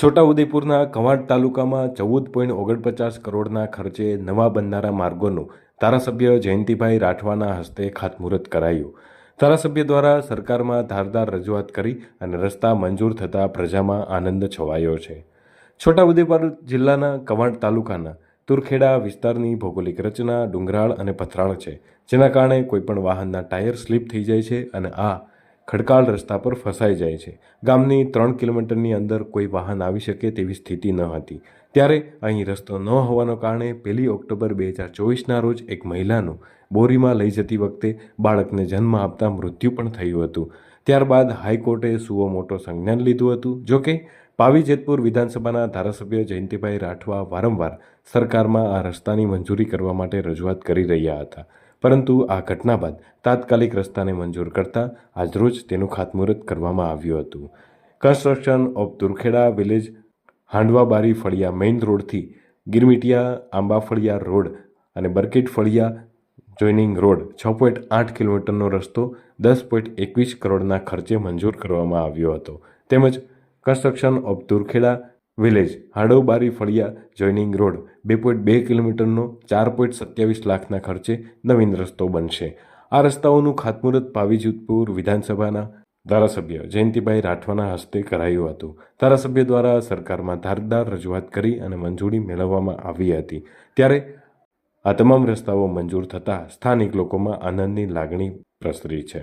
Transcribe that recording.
છોટાઉદેપુરના કવાંટ તાલુકામાં ચૌદ પોઈન્ટ ઓગણપચાસ કરોડના ખર્ચે નવા બનનારા માર્ગોનું ધારાસભ્ય જયંતિભાઈ રાઠવાના હસ્તે ખાતમુહૂર્ત કરાયું. ધારાસભ્ય દ્વારા સરકારમાં ધારદાર રજૂઆત કરી અને રસ્તા મંજૂર થતાં પ્રજામાં આનંદ છવાયો છે. છોટાઉદેપુર જિલ્લાના કવાંટ તાલુકાના તુરખેડા વિસ્તારની ભૌગોલિક રચના, ડુંગરાળ અને પથરાળ છે, જેના કારણે કોઈપણ વાહનના ટાયર સ્લીપ થઈ જાય છે અને આ ખડકાળ રસ્તા પર ફસાઈ જાય છે. ગામની ત્રણ કિલોમીટરની અંદર કોઈ વાહન આવી શકે તેવી સ્થિતિ ન હતી. ત્યારે અહીં રસ્તો ન હોવાના કારણે પહેલી ઓક્ટોબર બે હજાર ચોવીસના રોજ એક મહિલાનું બોરીમાં લઈ જતી વખતે બાળકને જન્મ આપતા મૃત્યુ પણ થયું હતું. ત્યારબાદ હાઈકોર્ટે સુઓ મોટો સંજ્ઞાન લીધું હતું. જોકે પાવી જેતપુર વિધાનસભાના ધારાસભ્ય જયંતિભાઈ રાઠવા વારંવાર સરકારમાં આ રસ્તાની મંજૂરી કરવા માટે રજૂઆત કરી રહ્યા હતા. પરંતુ આ ઘટના બાદ તાત્કાલિક રસ્તાને મંજૂર કરતા આજરોજ તેનું ખાતમુહૂર્ત કરવામાં આવ્યું હતું. Construction of Turkheda village, Handvabari ફળિયા main રોડથી ગિરમીટિયા, આંબાફળિયા રોડ અને બરકેટ ફળિયા જોઇનિંગ રોડ છ પોઈન્ટ આઠ કિલોમીટરનો રસ્તો દસ પોઈન્ટ એકવીસ કરોડના ખર્ચે મંજૂર કરવામાં આવ્યો હતો. તેમજ construction of Turkheda village, Hadobari ફળિયા joining road, બે પોઈન્ટ બે કિલોમીટરનો ચાર પોઈન્ટ સત્યાવીસ લાખના ખર્ચે નવીન રસ્તો બનશે. આ રસ્તાઓનું ખાતમુહૂર્ત પાવીજુતપુર વિધાનસભાના ધારાસભ્ય જયંતિભાઈ રાઠવાના હસ્તે કરાયું હતું. ધારાસભ્ય દ્વારા સરકારમાં ધારદાર રજૂઆત કરી અને મંજૂરી મેળવવામાં આવી હતી. ત્યારે આ તમામ રસ્તાઓ મંજૂર થતાં સ્થાનિક લોકોમાં આનંદની લાગણી પ્રસરી છે.